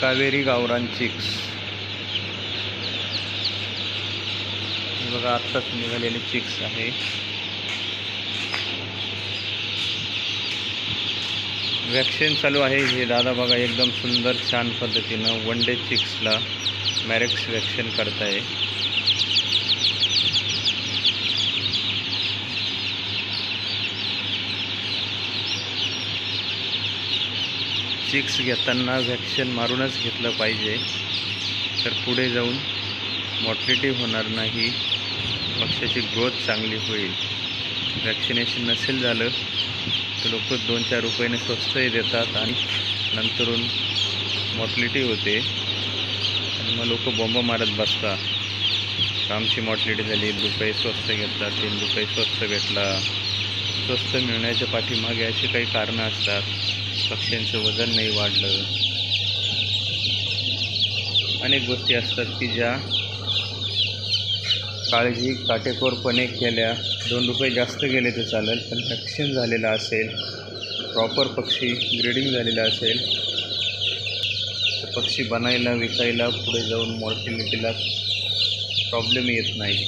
कावेरी गावरान चिक्स हे बघा आत्ताच निघालेले चिक्स आहे. वॅक्सिन चालू आहे. हे दादा बघा एकदम सुंदर छान पद्धतीनं वन डे चिक्सला मॅरेक्स वॅक्सिन करताय. चिक्स घेताना व्हॅक्सिन मारूनच घेतलं पाहिजे. तर पुढे जाऊन मॉर्टिलिटी होणार नाही. पक्षाची ग्रोथ चांगली होईल. वॅक्सिनेशन नसेल झालं तर लोक दोन चार रुपयाने स्वस्तही देतात आणि नंतरून मॉर्टिलिटी होते. आणि मग लोक बॉम्ब मारत बसतात. आमची मॉर्टिलिटी झाली एक रुपये स्वस्त घेतला तीन रुपये स्वस्त भेटला. स्वस्त मिळण्याच्या पाठीमागे अशी काही कारणं असतात. पक्ष्यांचं वजन नाही वाढलं. अनेक गोष्टी असतात की ज्या काळजी काटेकोरपणे केल्या. दोन रुपये जास्त गेले तर चालेल पण वॅक्सिन झालेलं असेल प्रॉपर पक्षी ग्रेडिंग झालेलं असेल तर पक्षी बनायला विकायला पुढे जाऊन मॉर्टिलिटीला प्रॉब्लेम येत नाही.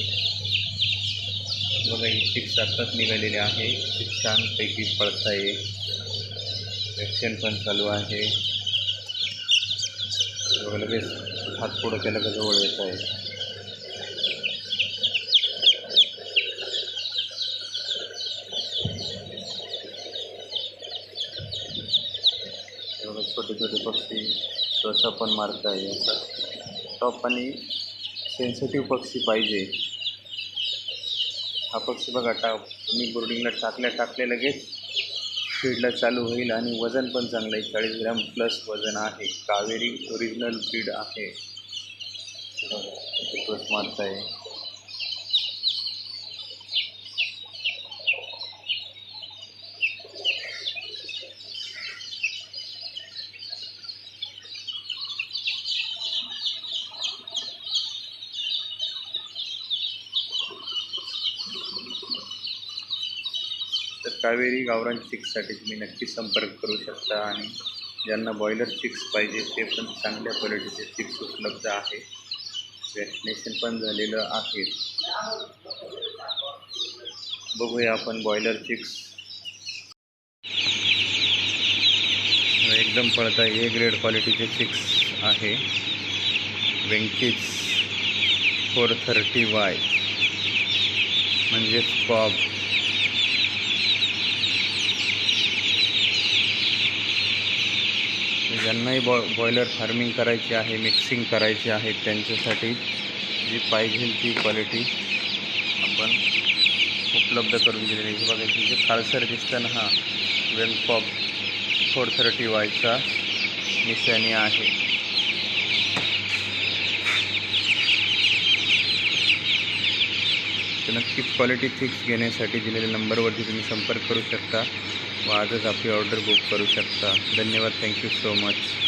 बघा ही चिक्स आत्ताच निघालेली आहे. ती छानपैकी पळत येईल वॅक्सिन पण चालू आहे. बघा लगेच हात पुढं केलं का जवळ येत आहे. एवढे छोटे छोटे पक्षी श्वासा पण मारता आहे. टॉप आणि सेन्सिटिव्ह पक्षी पाहिजे. हा पक्षी बघा टा मी बोर्डिंगला टाकल्या टाकले लगेच फीडला चालू होईल आणि वजन पण चांगलं आहे. चाळीस ग्रॅम प्लस वजन आहे. कावेरी ओरिजिनल फीड आहे. हे बघा, कावेरी गावरान चिक्ससाठी तुम्ही नक्की संपर्क करू शकता आणि ज्यांना बॉयलर चिक्स पाहिजे ते पण चांगल्या क्वालिटीचे चिक्स उपलब्ध आहे. वॅक्सिनेशन पण झालेलं आहे. बघूया आपण बॉयलर चिक्स. एकदम पळता ए ग्रेड क्वालिटीचे चिक्स आहे. वेंकीज फोर थर्टी वाय म्हणजेच पॉप ज्यांनाही बॉ बॉयलर फार्मिंग करायची आहे मिक्सिंग करायची आहे त्यांच्यासाठी जी पाहिजे ती क्वालिटी आपण उपलब्ध करून दिलेली आहे. बघा जे खालसर दिसतं हा वेनपॉप फोर थर्टी वायचा निशाणी आहे. नक्कीच क्वालिटी फिक्स घेण्यासाठी दिलेल्या नंबरवरती तुम्ही संपर्क करू शकता. व आजच आपली ऑर्डर बुक करू शकता. धन्यवाद. Thank you so much